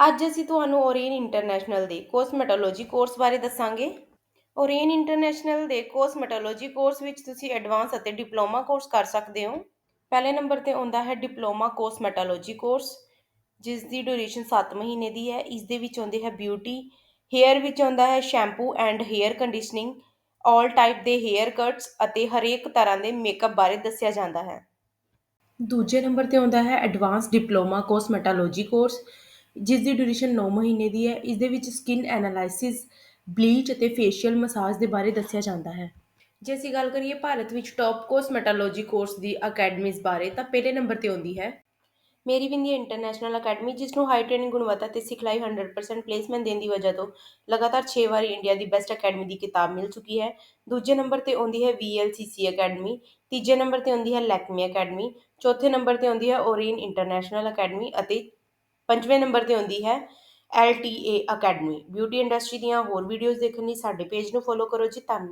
ਅੱਜ ਅਸੀਂ ਤੁਹਾਨੂੰ ਓਰੀਨ ਇੰਟਰਨੈਸ਼ਨਲ ਦੇ ਕੋਸਮੈਟੋਲੋਜੀ ਕੋਰਸ ਬਾਰੇ ਦੱਸਾਂਗੇ। ਓਰੀਨ ਇੰਟਰਨੈਸ਼ਨਲ ਦੇ ਕੋਸਮੈਟੋਲੋਜੀ ਕੋਰਸ ਵਿੱਚ ਤੁਸੀਂ ਐਡਵਾਂਸ ਅਤੇ ਡਿਪਲੋਮਾ ਕੋਰਸ ਕਰ ਸਕਦੇ ਹੋ। ਪਹਿਲੇ ਨੰਬਰ ਤੇ ਆਉਂਦਾ ਹੈ ਡਿਪਲੋਮਾ ਕੋਸਮੈਟੋਲੋਜੀ ਕੋਰਸ ਜਿਸ ਦੀ ਡਿਊਰੇਸ਼ਨ 7 ਮਹੀਨੇ ਦੀ ਹੈ। ਇਸ ਦੇ ਵਿੱਚ ਆਉਂਦੇ ਹੈ ਬਿਊਟੀ ਹੇਅਰ ਵਿੱਚ ਆਉਂਦਾ ਹੈ shampoo and hair conditioning all type ਦੇ ਹੇਅਰ ਕਟਸ ਅਤੇ ਹਰੇਕ ਤਰ੍ਹਾਂ ਦੇ ਮੇਕਅਪ ਬਾਰੇ ਦੱਸਿਆ ਜਾਂਦਾ ਹੈ। ਦੂਜੇ ਨੰਬਰ ਤੇ ਆਉਂਦਾ ਹੈ ਐਡਵਾਂਸ ਡਿਪਲੋਮਾ ਕੋਸਮੈਟੋਲੋਜੀ ਕੋਰਸ ਜਿਸ ਦੀ ਡਿਊਰੇਸ਼ਨ 9 ਮਹੀਨੇ ਦੀ ਹੈ ਇਸ ਦੇ ਵਿੱਚ ਸਕਿਨ ਐਨਾਲਾਈਸਿਸ ਬਲੀਚ ਅਤੇ ਫੇਸ਼ੀਅਲ ਮਸਾਜ ਦੇ ਬਾਰੇ ਦੱਸਿਆ ਜਾਂਦਾ ਹੈ। ਜੇ ਅਸੀਂ ਗੱਲ ਕਰੀਏ ਭਾਰਤ ਵਿੱਚ ਟੌਪ ਕੋਸਮੈਟੋਲੋਜੀ ਕੋਰਸ ਦੀ ਅਕੈਡਮੀਜ਼ ਬਾਰੇ, ਤਾਂ ਪਹਿਲੇ ਨੰਬਰ ਤੇ ਆਉਂਦੀ ਹੈ। ਮੇਰੀ ਵਿੰਦੀ ਇੰਟਰਨੈਸ਼ਨਲ ਅਕੈਡਮੀ ਜਿਸ ਨੂੰ ਹਾਈ ਟ੍ਰੇਨਿੰਗ ਗੁਣਵੱਤਾ ਤੇ ਸਿਖਲਾਈ 100% ਪਲੇਸਮੈਂਟ ਦੇਣ ਦੀ ਵਜ੍ਹਾ ਤੋਂ ਲਗਾਤਾਰ 6 ਵਾਰੀ ਇੰਡੀਆ ਦੀ ਬੈਸਟ ਅਕੈਡਮੀ ਦੀ ਕਿਤਾਬ ਮਿਲ ਚੁੱਕੀ ਹੈ। ਦੂਜੇ ਨੰਬਰ ਤੇ ਆਉਂਦੀ ਹੈ VLCC ਅਕੈਡਮੀ ਤੀਜੇ ਨੰਬਰ ਤੇ ਆਉਂਦੀ ਹੈ ਲੈਕਮੀ ਅਕੈਡਮੀ ਚੌਥੇ ਨੰਬਰ ਤੇ ਆਉਂਦੀ ਹੈ ਓਰੀਨ ਇੰਟਰਨੈਸ਼ਨਲ ਅਕੈਡਮੀ ਅਤੇ ਪੰਜਵੇਂ ਨੰਬਰ ਤੇ ਆਉਂਦੀ ਹੈ LTA ਅਕੈਡਮੀ। ਬਿਊਟੀ ਇੰਡਸਟਰੀ ਦੀਆਂ ਹੋਰ ਵੀਡੀਓਜ਼ ਦੇਖਣ ਲਈ ਸਾਡੇ ਪੇਜ ਨੂੰ ਫੋਲੋ ਕਰੋ ਜੀ, ਧੰਨਵਾਦ।